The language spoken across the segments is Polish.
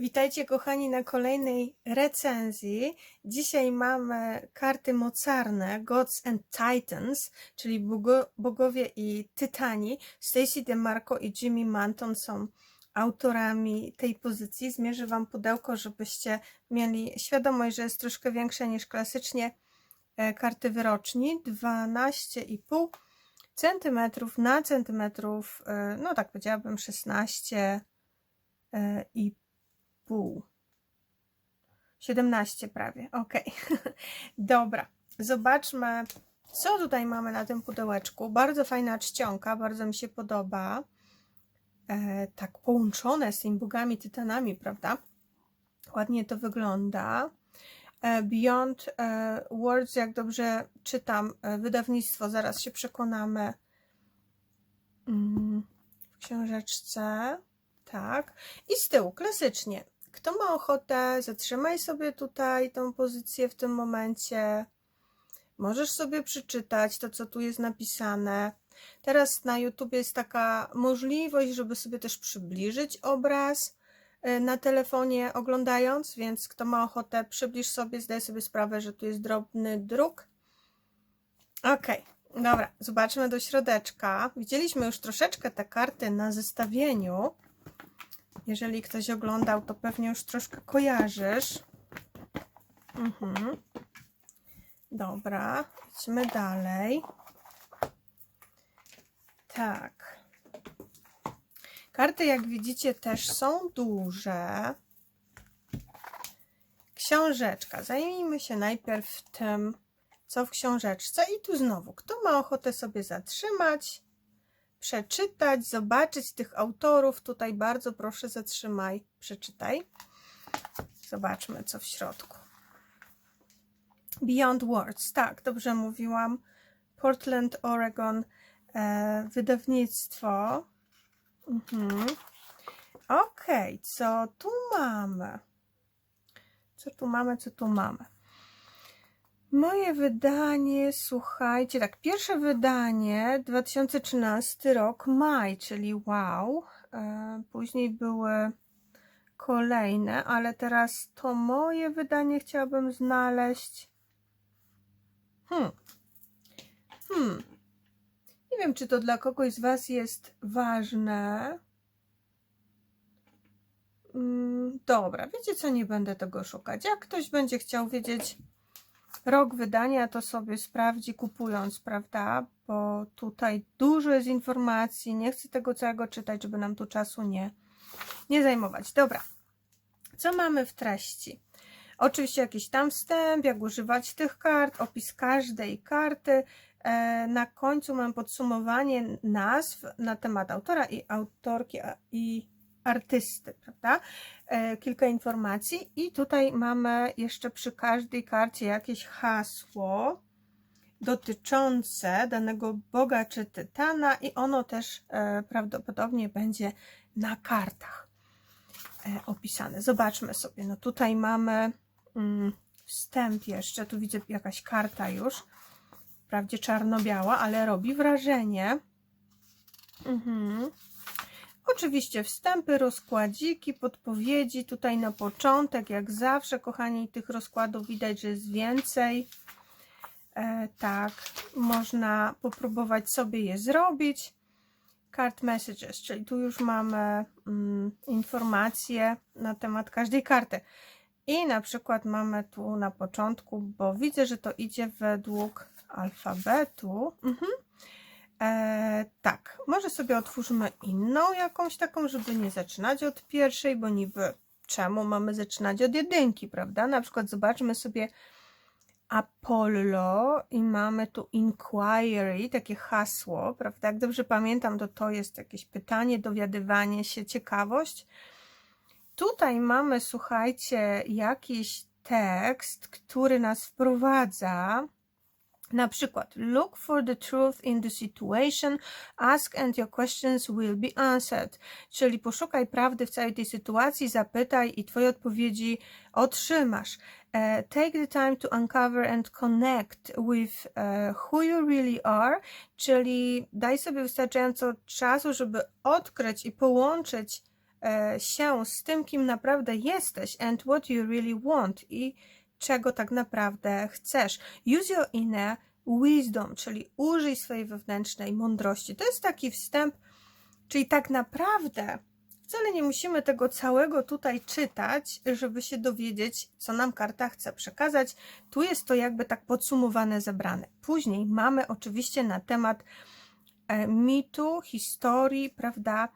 Witajcie kochani na kolejnej recenzji. Dzisiaj mamy karty mocarne Gods and Titans, czyli bogo, bogowie i tytani. Stacey DeMarco i Jimmy Manton są autorami tej pozycji. Zmierzę Wam pudełko, żebyście mieli świadomość, że jest troszkę większe niż klasycznie e, karty wyroczni. 12,5 centymetrów na centymetrów, e, no tak powiedziałabym 16 e, i pół. 17 prawie, ok. Dobra, zobaczmy, co tutaj mamy na tym pudełeczku. Bardzo fajna czcionka, bardzo mi się podoba. E, tak połączone z tymi bogami, tytanami, prawda? Ładnie to wygląda. E, Beyond e, Words, jak dobrze czytam, e, wydawnictwo, zaraz się przekonamy. Mm, w książeczce. Tak. I z tyłu, klasycznie. Kto ma ochotę, zatrzymaj sobie tutaj tą pozycję w tym momencie. Możesz sobie przeczytać to, co tu jest napisane. Teraz na YouTube jest taka możliwość, żeby sobie też przybliżyć obraz y, na telefonie oglądając, więc kto ma ochotę, przybliż sobie, zdaj sobie sprawę, że tu jest drobny druk. Ok, dobra, zobaczmy do środeczka. Widzieliśmy już troszeczkę te karty na zestawieniu. Jeżeli ktoś oglądał, to pewnie już troszkę kojarzysz. Mhm. Dobra, idźmy dalej. Tak. Karty, jak widzicie, też są duże. Książeczka. Zajmijmy się najpierw tym, co w książeczce. I tu znowu, kto ma ochotę sobie zatrzymać, przeczytać, zobaczyć tych autorów. Tutaj bardzo proszę zatrzymaj, przeczytaj. Zobaczmy, co w środku. Beyond Words, tak, dobrze mówiłam. Portland, Oregon, e, wydawnictwo. Mhm. Ok, co tu mamy? Co tu mamy, co tu mamy? Moje wydanie, słuchajcie, tak, pierwsze wydanie 2013 rok, maj, czyli wow. E, później były kolejne, ale teraz to moje wydanie chciałabym znaleźć. Hmm. Hmm. Nie wiem, czy to dla kogoś z Was jest ważne. Mm, dobra, wiecie co, nie będę tego szukać. Jak ktoś będzie chciał wiedzieć rok wydania, to sobie sprawdzi kupując, prawda? Bo tutaj dużo jest informacji, nie chcę tego całego czytać, żeby nam tu czasu nie, nie zajmować. Dobra, co mamy w treści? Oczywiście jakiś tam wstęp, jak używać tych kart, opis każdej karty. E, na końcu mam podsumowanie nazw na temat autora i autorki i artysty, prawda? E, kilka informacji i tutaj mamy jeszcze przy każdej karcie jakieś hasło dotyczące danego boga czy tytana i ono też e, prawdopodobnie będzie na kartach e, opisane. Zobaczmy sobie, no tutaj mamy mm, wstęp jeszcze, tu widzę jakaś karta już, wprawdzie czarno-biała, ale robi wrażenie. Mhm. Oczywiście wstępy, rozkładziki, podpowiedzi. Tutaj na początek, jak zawsze, kochani, tych rozkładów widać, że jest więcej. E, tak, można popróbować sobie je zrobić. Card messages, czyli tu już mamy mm, informacje na temat każdej karty. I na przykład mamy tu na początku, bo widzę, że to idzie według alfabetu. Mhm. E, tak, może sobie otwórzmy inną jakąś taką, żeby nie zaczynać od pierwszej, bo niby czemu mamy zaczynać od jedynki, prawda? Na przykład zobaczmy sobie Apollo i mamy tu inquiry, takie hasło, prawda? Jak dobrze pamiętam, to to jest jakieś pytanie, dowiadywanie się, ciekawość. Tutaj mamy, słuchajcie, jakiś tekst, który nas wprowadza na przykład, look for the truth in the situation, ask and your questions will be answered. Czyli poszukaj prawdy w całej tej sytuacji, zapytaj i twoje odpowiedzi otrzymasz. Uh, take the time to uncover and connect with uh, who you really are, czyli daj sobie wystarczająco czasu, żeby odkryć i połączyć e, się z tym, kim naprawdę jesteś and what you really want i czego tak naprawdę chcesz. Use your inner wisdom, czyli użyj swojej wewnętrznej mądrości. To jest taki wstęp, czyli tak naprawdę wcale nie musimy tego całego tutaj czytać, żeby się dowiedzieć, co nam karta chce przekazać. Tu jest to jakby tak podsumowane, zebrane. Później mamy oczywiście na temat e, mitu, historii, prawda?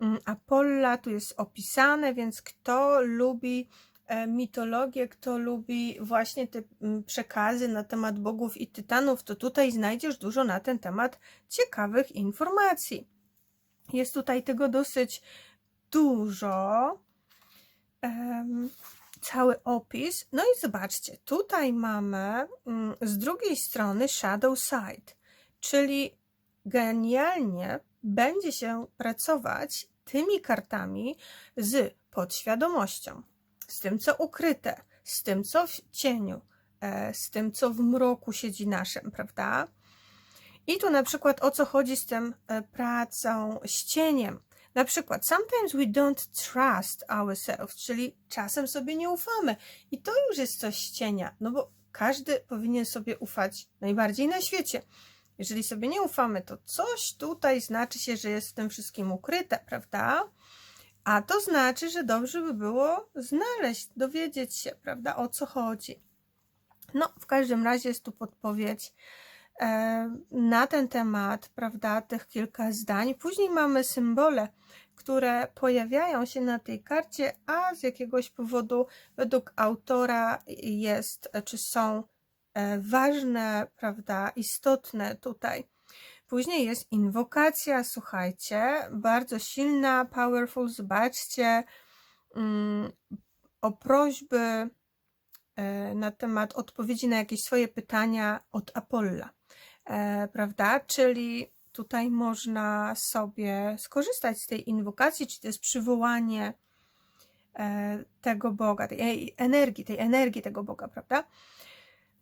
Mm, Apolla tu jest opisane, więc kto lubi mitologię, kto lubi właśnie te mm, przekazy na temat bogów i tytanów, to tutaj znajdziesz dużo na ten temat ciekawych informacji. Jest tutaj tego dosyć dużo. Em, cały opis. No i zobaczcie, tutaj mamy mm, z drugiej strony Shadow Side, czyli genialnie będzie się pracować tymi kartami z podświadomością, z tym, co ukryte, z tym, co w cieniu, e, z tym, co w mroku siedzi naszym, prawda? I tu na przykład o co chodzi z tym e, pracą z cieniem. Na przykład, sometimes we don't trust ourselves, czyli czasem sobie nie ufamy. I to już jest coś z cienia, no bo każdy powinien sobie ufać najbardziej na świecie. Jeżeli sobie nie ufamy, to coś tutaj znaczy się, że jest w tym wszystkim ukryte, prawda? A to znaczy, że dobrze by było znaleźć, dowiedzieć się, prawda, o co chodzi. No, w każdym razie jest tu podpowiedź e, na ten temat, prawda, tych kilka zdań. Później mamy symbole, które pojawiają się na tej karcie, a z jakiegoś powodu według autora jest, czy są e, ważne, prawda, istotne tutaj. Później jest inwokacja, słuchajcie, bardzo silna, powerful, zobaczcie, mm, o prośby e, na temat odpowiedzi na jakieś swoje pytania od Apolla, e, prawda? Czyli tutaj można sobie skorzystać z tej inwokacji, czy to jest przywołanie e, tego Boga, tej energii, tej energii tego Boga, prawda?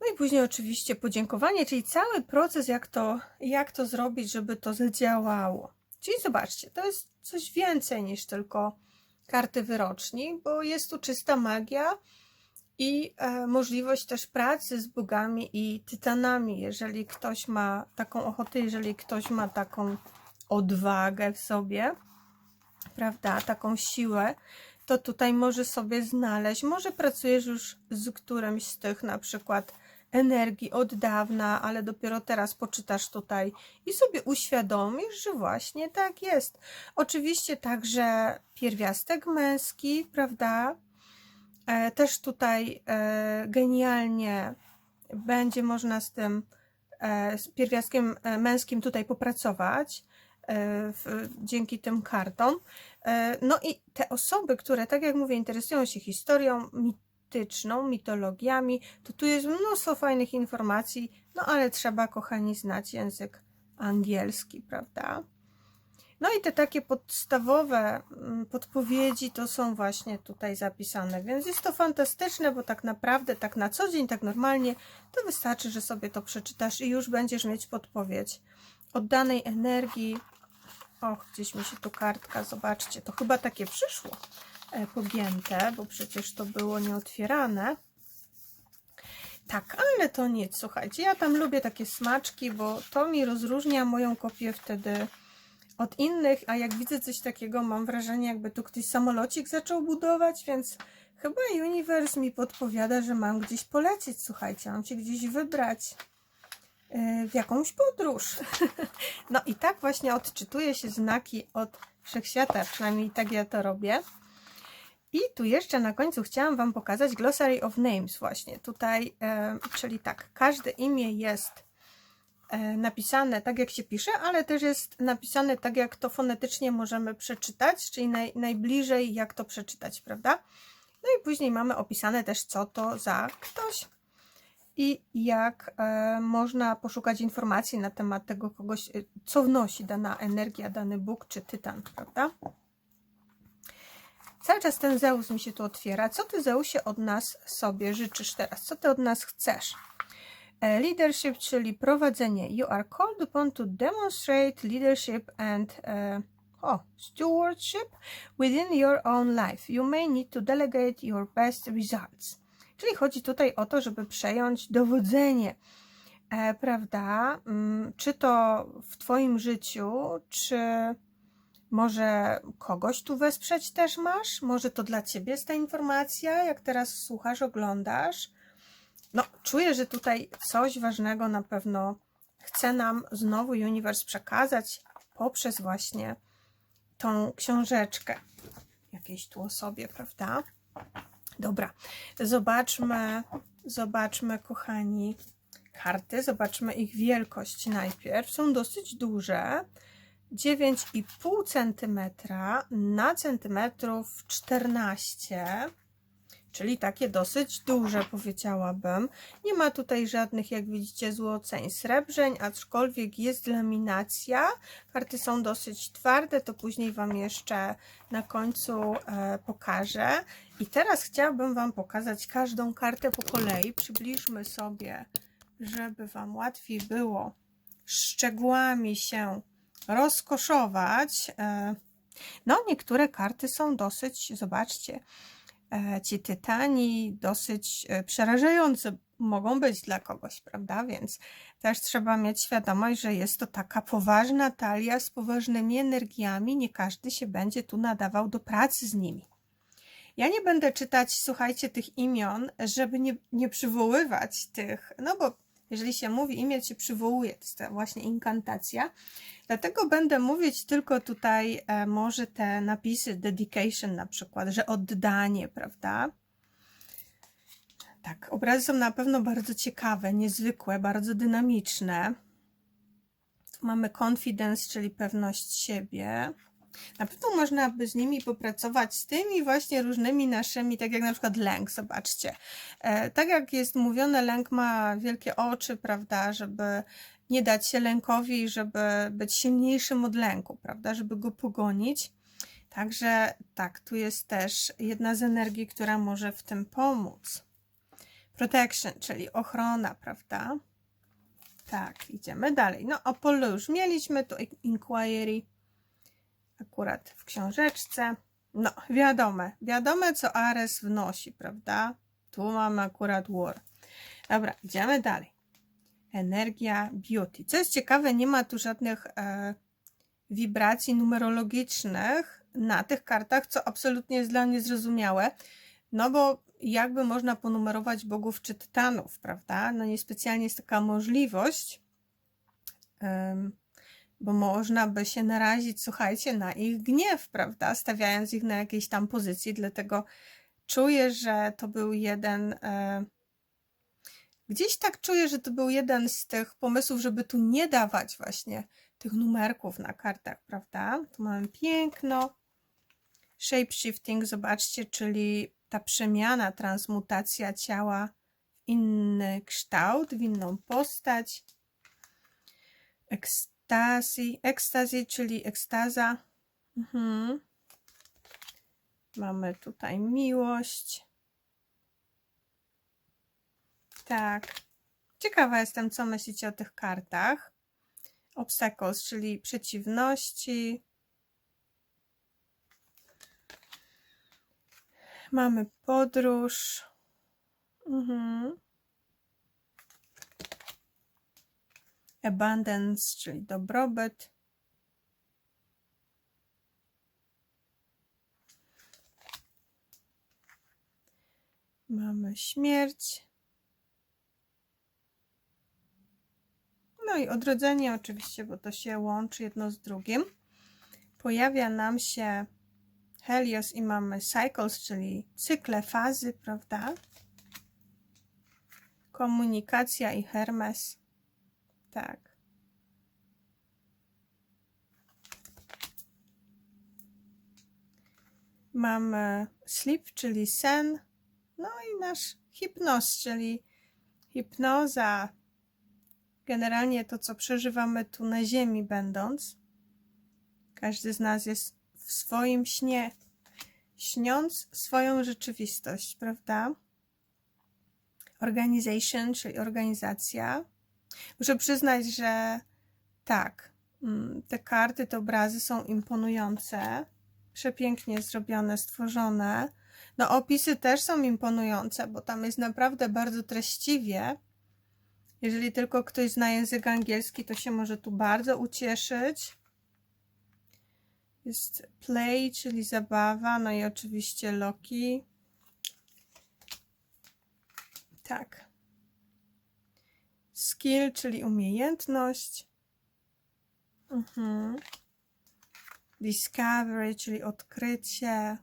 No i później oczywiście podziękowanie, czyli cały proces, jak to, jak to zrobić, żeby to zadziałało. Czyli zobaczcie, to jest coś więcej niż tylko karty wyroczni, bo jest tu czysta magia i e, możliwość też pracy z bogami i tytanami, jeżeli ktoś ma taką ochotę, jeżeli ktoś ma taką odwagę w sobie, prawda, taką siłę, to tutaj może sobie znaleźć, może pracujesz już z którymś z tych na przykład energii od dawna, ale dopiero teraz poczytasz tutaj i sobie uświadomisz, że właśnie tak jest. Oczywiście także pierwiastek męski, prawda? E, też tutaj e, genialnie będzie można z tym e, z pierwiastkiem męskim tutaj popracować w, dzięki tym kartom. No i te osoby, które, tak jak mówię, interesują się historią, mityczną, mitologiami, to tu jest mnóstwo fajnych informacji, no ale trzeba, kochani, znać język angielski, prawda? No i te takie podstawowe mm, podpowiedzi to są właśnie tutaj zapisane, więc jest to fantastyczne, bo tak naprawdę, tak na co dzień, tak normalnie, to wystarczy, że sobie to przeczytasz i już będziesz mieć podpowiedź od danej energii. Och, gdzieś mi się tu kartka, zobaczcie, to chyba takie przyszło pogięte, bo przecież to było nieotwierane. Tak, ale to nic, słuchajcie, ja tam lubię takie smaczki, bo to mi rozróżnia moją kopię wtedy od innych, a jak widzę coś takiego, mam wrażenie, jakby tu ktoś samolocik zaczął budować, więc chyba Universe mi podpowiada, że mam gdzieś polecieć, słuchajcie, mam się gdzieś wybrać yy, w jakąś podróż. no i tak właśnie odczytuję się znaki od wszechświata, przynajmniej tak ja to robię. I tu jeszcze na końcu chciałam Wam pokazać Glossary of Names właśnie. Tutaj, e, czyli tak, każde imię jest e, napisane tak, jak się pisze, ale też jest napisane tak, jak to fonetycznie możemy przeczytać, czyli naj, najbliżej jak to przeczytać, prawda? No i później mamy opisane też, co to za ktoś i jak e, można poszukać informacji na temat tego kogoś, e, co wnosi dana energia, dany Bóg czy Tytan, prawda? Cały czas ten Zeus mi się tu otwiera. Co ty, Zeusie, od nas sobie życzysz teraz? Co ty od nas chcesz? E, Leadership, czyli prowadzenie. You are called upon to demonstrate leadership and e, O, stewardship within your own life. You may need to delegate your best results. Czyli chodzi tutaj o to, żeby przejąć dowodzenie, e, prawda? Mm, Czy to w Twoim życiu, czy może kogoś tu wesprzeć też masz? Może to dla Ciebie jest ta informacja, jak teraz słuchasz, oglądasz? No, czuję, że tutaj coś ważnego na pewno chce nam znowu uniwers przekazać poprzez właśnie tą książeczkę jakiejś tu osobie, prawda? Dobra, zobaczmy, zobaczmy, kochani, karty, zobaczmy ich wielkość najpierw. Są dosyć duże. 9,5 cm na centymetrów 14 czyli takie dosyć duże powiedziałabym. Nie ma tutaj żadnych, jak widzicie, złoceń, srebrzeń, aczkolwiek jest laminacja. Karty są dosyć twarde, to później Wam jeszcze na końcu e, pokażę. I teraz chciałabym Wam pokazać każdą kartę po kolei. Przybliżmy sobie, żeby Wam łatwiej było szczegółami się rozkoszować. E, no, niektóre karty są dosyć, zobaczcie, E, ci tytani dosyć e, przerażające mogą być dla kogoś, prawda? Więc też trzeba mieć świadomość, że jest to taka poważna talia z poważnymi energiami. Nie każdy się będzie tu nadawał do pracy z nimi. Ja nie będę czytać, słuchajcie, tych imion, żeby nie, nie przywoływać tych, no bo jeżeli się mówi imię, się przywołuje, to jest ta właśnie inkantacja. Dlatego będę mówić tylko tutaj e, może te napisy dedication na przykład, że oddanie, prawda? Tak, obrazy są na pewno bardzo ciekawe, niezwykłe, bardzo dynamiczne. Tu mamy confidence, czyli pewność siebie. Na pewno można by z nimi popracować z tymi właśnie różnymi naszymi, tak jak na przykład lęk, zobaczcie. E, tak jak jest mówione, lęk ma wielkie oczy, prawda, żeby nie dać się lękowi, żeby być silniejszym od lęku, prawda, żeby go pogonić. Także tak, tu jest też jedna z energii, która może w tym pomóc. Protection, czyli ochrona, prawda? Tak, idziemy dalej. No, Apollo już mieliśmy, tu inquiry akurat w książeczce. No, wiadome, wiadome co Ares wnosi, prawda? Tu mamy akurat War. Dobra, idziemy dalej. Energia beauty. Co jest ciekawe, nie ma tu żadnych e, wibracji numerologicznych na tych kartach, co absolutnie jest dla mnie zrozumiałe. No bo jakby można ponumerować bogów czy tytanów, prawda? No niespecjalnie jest taka możliwość. Um, bo można by się narazić, słuchajcie, na ich gniew, prawda, stawiając ich na jakiejś tam pozycji, dlatego czuję, że to był jeden, e, gdzieś tak czuję, że to był jeden z tych pomysłów, żeby tu nie dawać właśnie tych numerków na kartach, prawda, tu mamy piękno, shapeshifting, zobaczcie, czyli ta przemiana, transmutacja ciała w inny kształt, w inną postać, ekstazji, ekstazji, czyli ekstaza. Mhm. Mamy tutaj miłość. Tak. Ciekawa jestem, co myślicie o tych kartach. Obstacles, czyli przeciwności. Mamy podróż. Mhm. Abundance, czyli dobrobyt. Mamy śmierć. No i odrodzenie oczywiście, bo to się łączy jedno z drugim. Pojawia nam się Helios i mamy cycles, czyli cykle, fazy, prawda? Komunikacja i Hermes. Tak. Mamy sleep, czyli sen. No i nasz hipnoz, czyli hipnoza. Generalnie to, co przeżywamy tu na Ziemi, będąc. Każdy z nas jest w swoim śnie, śniąc swoją rzeczywistość, prawda? Organization, czyli organizacja Muszę przyznać, że tak, Mm, Te karty, te obrazy są imponujące. Przepięknie zrobione, stworzone. No, opisy też są imponujące, bo tam jest naprawdę bardzo treściwie. Jeżeli tylko ktoś zna język angielski, to się może tu bardzo ucieszyć. Jest play, czyli zabawa, no i oczywiście Loki. Tak. Skill, czyli umiejętność. Mhm. Discovery, czyli odkrycie.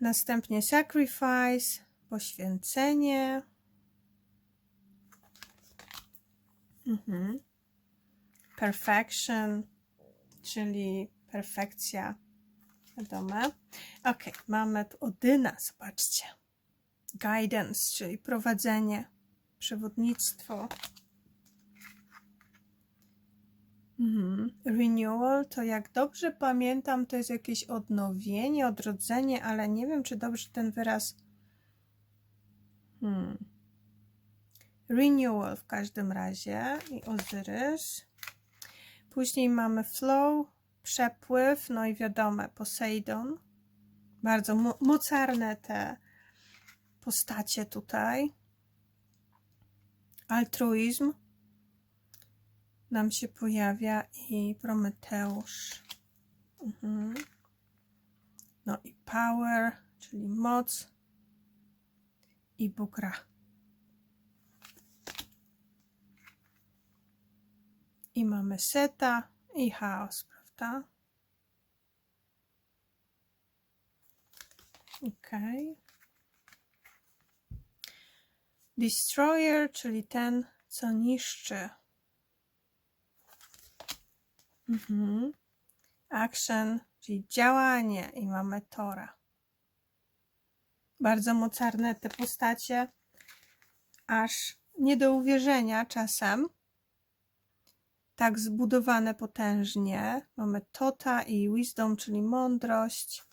Następnie sacrifice, poświęcenie. Mhm. Perfection, czyli perfekcja. Wiadome. Ok, mamy tu Odyna, zobaczcie. Guidance, czyli prowadzenie, przewodnictwo. Mhm. Renewal to jak dobrze pamiętam, to jest jakieś odnowienie, odrodzenie, ale nie wiem, czy dobrze ten wyraz. Hmm. Renewal w każdym razie i Ozyrys. Później mamy flow, przepływ, no i wiadomo, Poseidon. Bardzo mo mocarne te postacie tutaj. Altruizm nam się pojawia i Prometeusz. Mhm. No i power, czyli moc i Bóg Ra. I mamy seta i chaos, prawda? Ok. Destroyer, czyli ten, co niszczy. Mhm. Action, czyli działanie i mamy Tora. Bardzo mocarne te postacie, aż nie do uwierzenia czasem. Tak zbudowane potężnie. Mamy Tota i Wisdom, czyli mądrość.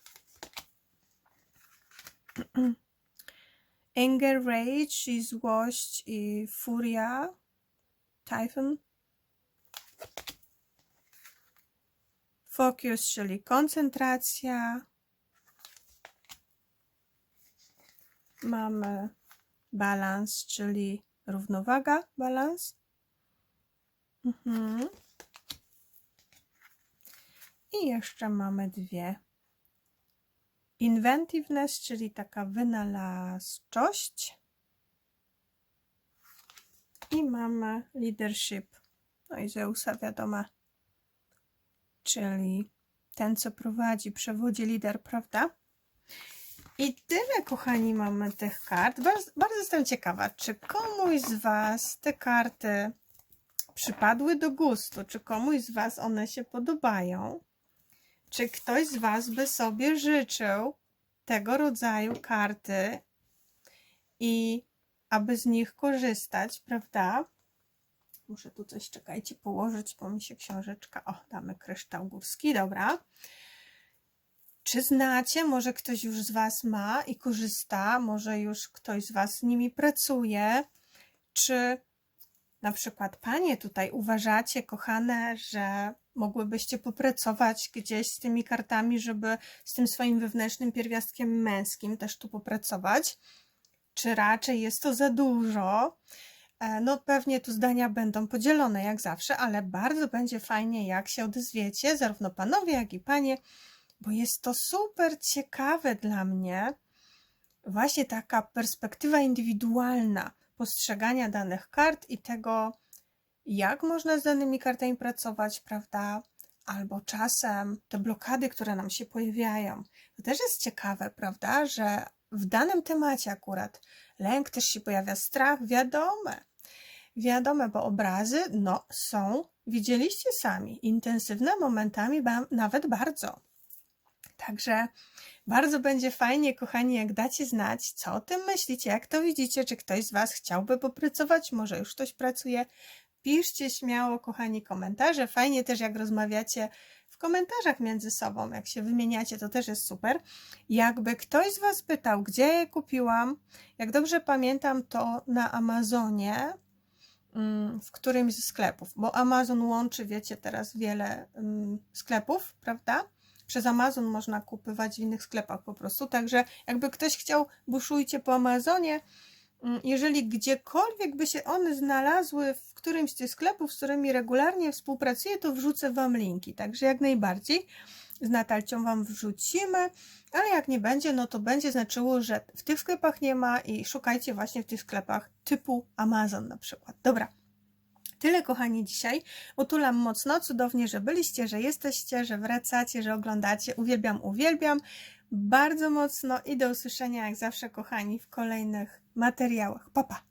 Anger, Rage, czyli złość i furia. Typhon. Focus, czyli koncentracja. Mamy balans, czyli równowaga, balans. Mhm. I jeszcze mamy dwie. Inventiveness, czyli taka wynalazczość. I mamy leadership. No i Zeusa wiadomo, czyli ten, co prowadzi, przewodzi lider, prawda? I tyle, kochani, mamy tych kart. Bardzo, bardzo jestem ciekawa, czy komuś z Was te karty przypadły do gustu, czy komuś z Was one się podobają, czy ktoś z Was by sobie życzył tego rodzaju karty i aby z nich korzystać, prawda? Muszę tu coś, czekajcie, położyć, bo mi się książeczka... O, damy kryształ górski, dobra. Czy znacie? Może ktoś już z Was ma i korzysta, może już ktoś z Was z nimi pracuje. Czy na przykład Panie tutaj uważacie, kochane, że mogłybyście popracować gdzieś z tymi kartami, żeby z tym swoim wewnętrznym pierwiastkiem męskim też tu popracować? Czy raczej jest to za dużo? E, No, pewnie tu zdania będą podzielone, jak zawsze, ale bardzo będzie fajnie, jak się odezwiecie, zarówno panowie, jak i panie, bo jest to super ciekawe dla mnie. Właśnie taka perspektywa indywidualna postrzegania danych kart i tego, jak można z danymi kartami pracować, prawda? Albo czasem te blokady, które nam się pojawiają. To też jest ciekawe, prawda, że w danym temacie akurat lęk też się pojawia, strach, wiadome. Wiadome, bo obrazy, no, są, widzieliście sami, intensywne momentami, nawet bardzo. Także bardzo będzie fajnie, kochani, jak dacie znać, co o tym myślicie, jak to widzicie, czy ktoś z Was chciałby popracować, może już ktoś pracuje. Piszcie śmiało, kochani, komentarze. Fajnie też, jak rozmawiacie w komentarzach między sobą, jak się wymieniacie, to też jest super. Jakby ktoś z Was pytał, gdzie je kupiłam, jak dobrze pamiętam, to na Amazonie mm, w którymś ze sklepów, bo Amazon łączy, wiecie, teraz wiele mm, sklepów, prawda? Przez Amazon można kupywać w innych sklepach po prostu, także jakby ktoś chciał, buszujcie po Amazonie, jeżeli gdziekolwiek by się one znalazły w którymś z tych sklepów, z którymi regularnie współpracuję, to wrzucę Wam linki. Także jak najbardziej z Natalcią Wam wrzucimy, ale jak nie będzie, no to będzie znaczyło, że w tych sklepach nie ma i szukajcie właśnie w tych sklepach typu Amazon na przykład. Dobra. Tyle, kochani, dzisiaj. Utulam mocno, cudownie, że byliście, że jesteście, że wracacie, że oglądacie. Uwielbiam, uwielbiam bardzo mocno i do usłyszenia, jak zawsze, kochani, w kolejnych materiałach. Pa, pa!